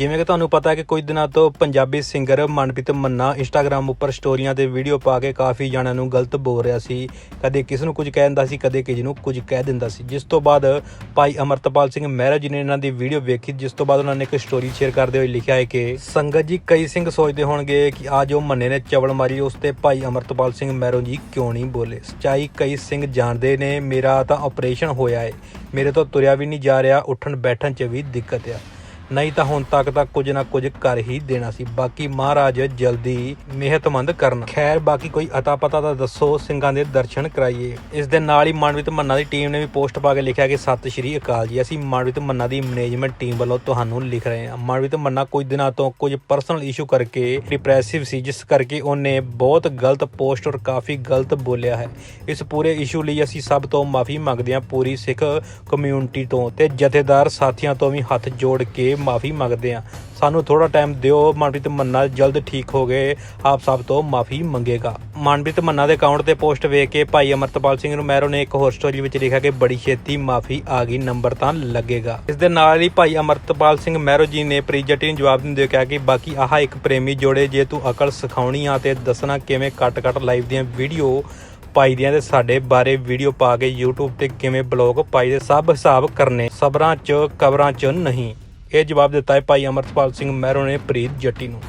ਜਿਵੇਂ ਕਿ ਤੁਹਾਨੂੰ ਪਤਾ ਹੈ ਕਿ ਕੁਝ ਦਿਨਾਂ ਤੋਂ ਪੰਜਾਬੀ ਸਿੰਗਰ ਮਨਪ੍ਰੀਤ ਮੰਨਾ ਇੰਸਟਾਗ੍ਰam ਉੱਪਰ ਸਟੋਰੀਆਂ ਤੇ ਵੀਡੀਓ ਪਾ ਕੇ ਕਾਫੀ ਜਣਿਆਂ ਨੂੰ ਗਲਤ ਬੋਲ ਰਿਹਾ ਸੀ। ਕਦੇ ਕਿਸ ਨੂੰ ਕੁਝ ਕਹਿ ਦਿੰਦਾ ਸੀ, ਕਦੇ ਕਿਸੇ ਨੂੰ ਕੁਝ ਕਹਿ ਦਿੰਦਾ ਸੀ। ਜਿਸ ਤੋਂ ਬਾਅਦ ਭਾਈ ਅਮਰਤਪਾਲ ਸਿੰਘ ਮਹਿਰਾ ਜੀ ਨੇ ਇਹਨਾਂ ਦੀ ਵੀਡੀਓ ਵੇਖੀ, ਜਿਸ ਤੋਂ ਬਾਅਦ ਉਹਨਾਂ ਨੇ ਇੱਕ ਸਟੋਰੀ ਸ਼ੇਅਰ ਕਰਦੇ ਹੋਏ ਲਿਖਿਆ ਹੈ ਕਿ ਸੰਗਤ ਜੀ ਕਈ ਸਿੰਘ ਸੋਚਦੇ ਹੋਣਗੇ ਕਿ ਆ ਜੋ ਮੰਨੇ ਨੇ ਚਵਲ ਮਾਰੀ, ਉਸ ਤੇ ਭਾਈ ਅਮਰਤਪਾਲ ਸਿੰਘ ਮਹਿਰੋਂ ਜੀ ਕਿਉਂ ਨਹੀਂ ਬੋਲੇ? ਸਚਾਈ ਕਈ ਸਿੰਘ ਜਾਣਦੇ ਨੇ, ਮੇਰਾ ਤਾਂ ਆਪਰੇਸ਼ਨ ਹੋਇਆ ਹੈ ਮੇਰੇ ਤੋਂ ਤੁਰਿਆ ਵੀ ਨਹੀਂ ਜਾ ਰਿਹਾ ਉੱਠਣ ਬੈਠਣ 'ਚ ਵੀ ਦਿੱਕਤ ਆ। ਨਹੀਂ ਤਾਂ ਹੁਣ ਤੱਕ ਤਾਂ ਕੁਝ ਨਾ ਕੁਝ ਕਰ ਹੀ ਦੇਣਾ ਸੀ। ਬਾਕੀ ਮਹਾਰਾਜ ਜਲਦੀ ਮਿਹਤਮੰਦ ਕਰਨ। ਖੈਰ, ਬਾਕੀ ਕੋਈ ਅਤਾ ਪਤਾ ਤਾਂ ਦੱਸੋ, ਸਿੰਘਾਂ ਦੇ ਦਰਸ਼ਨ ਕਰਾਈਏ। ਇਸ ਦੇ ਨਾਲ ਹੀ ਮਨਵਿਤ ਮੰਨਾ ਦੀ ਟੀਮ ਨੇ ਵੀ ਪੋਸਟ ਪਾ ਕੇ ਲਿਖਿਆ ਕਿ ਸਤਿ ਸ਼੍ਰੀ ਅਕਾਲ ਜੀ। ਅਸੀਂ ਮਨਵਿਤ ਮੰਨਾ ਦੀ ਮੈਨੇਜਮੈਂਟ ਟੀਮ ਵੱਲੋਂ ਤੁਹਾਨੂੰ ਲਿਖ ਰਹੇ ਹਾਂ। ਮਨਵਿਤ ਮੰਨਾ ਕੁਝ ਦਿਨਾਂ ਤੋਂ ਕੁਝ ਪਰਸਨਲ ਇਸ਼ੂ ਕਰਕੇ ਡਿਪਰੈਸਿਵ ਸੀ, ਜਿਸ ਕਰਕੇ ਉਹਨੇ ਬਹੁਤ ਗਲਤ ਪੋਸਟ ਔਰ ਕਾਫੀ ਗਲਤ ਬੋਲਿਆ ਹੈ। ਇਸ ਪੂਰੇ ਇਸ਼ੂ ਲਈ ਅਸੀਂ ਸਭ ਤੋਂ ਮਾਫੀ ਮੰਗਦੇ ਹਾਂ ਪੂਰੀ ਸਿੱਖ ਕਮਿਊਨਿਟੀ ਤੋਂ ਤੇ ਜਥੇਦਾਰ ਸਾਥੀਆਂ ਤੋਂ ਵੀ ਹੱਥ ਜੋੜ ਕੇ ਮਾਫੀ ਮੰਗਦੇ ਹਾਂ। ਸਾਨੂੰ ਥੋੜਾ ਟਾਈਮ ਦਿਓ, ਮਨਪ੍ਰੀਤ ਮੰਨਾ ਜਲਦ ਠੀਕ ਹੋ ਗਏ। ਆਪ ਸਭ ਤੋਂ ਮਾਫੀ ਮੰਗੇਗਾ। ਮਨਪ੍ਰੀਤ ਮੰਨਾ ਦੇ ਅਕਾਊਂਟ ਤੇ ਪੋਸਟ ਵੇਖ ਕੇ ਭਾਈ ਅਮਰਤਪਾਲ ਸਿੰਘ ਨੂੰ ਮਹਿਰੋ ਨੇ ਇੱਕ ਹੋਰ ਸਟੋਰੀ ਵਿੱਚ ਲਿਖਿਆ ਕਿ ਬੜੀ ਛੇਤੀ ਮਾਫੀ ਆ ਗਈ ਨੰਬਰ ਤਾਂ ਲੱਗੇਗਾ। ਇਸ ਦੇ ਨਾਲ ਹੀ ਭਾਈ ਅਮਰਤਪਾਲ ਸਿੰਘ ਮਹਿਰੋ ਜੀ ਨੇ ਪ੍ਰੀਜਟੀ ਨੂੰ ਜਵਾਬ ਦਿੰਦੇ ਹੋਏ ਕਿਹਾ ਕਿ ਬਾਕੀ ਆਹ ਇੱਕ ਪ੍ਰੇਮੀ ਜੋੜੇ, ਜੇ ਤੂੰ ਅਕਲ ਸਿਖਾਉਣੀ ਆ ਤੇ ਦੱਸਣਾ ਕਿਵੇਂ ਕੱਟ-ਕੱਟ ਲਾਈਵ ਦੀਆਂ ਵੀਡੀਓ ਪਾਈ ਦੀਆਂ ਤੇ ਸਾਡੇ ਬਾਰੇ ਵੀਡੀਓ ਪਾ ਕੇ YouTube ਤੇ ਕਿਵੇਂ ਬਲੌਗ ਪਾਈਦੇ ਸਭ ਹਿਸਾਬ ਕਰਨੇ। ਸਬਰਾਂ 'ਚ, ਕਬਰਾਂ 'ਚ ਨਹੀਂ। ਇਹ ਜਵਾਬ ਦਿੱਤਾ ਹੈ ਭਾਈ ਅਮਰਤਪਾਲ ਸਿੰਘ ਮਹਿਰੋ ਨੇ ਪ੍ਰੀਤ ਜੱਟੀ ਨੂੰ।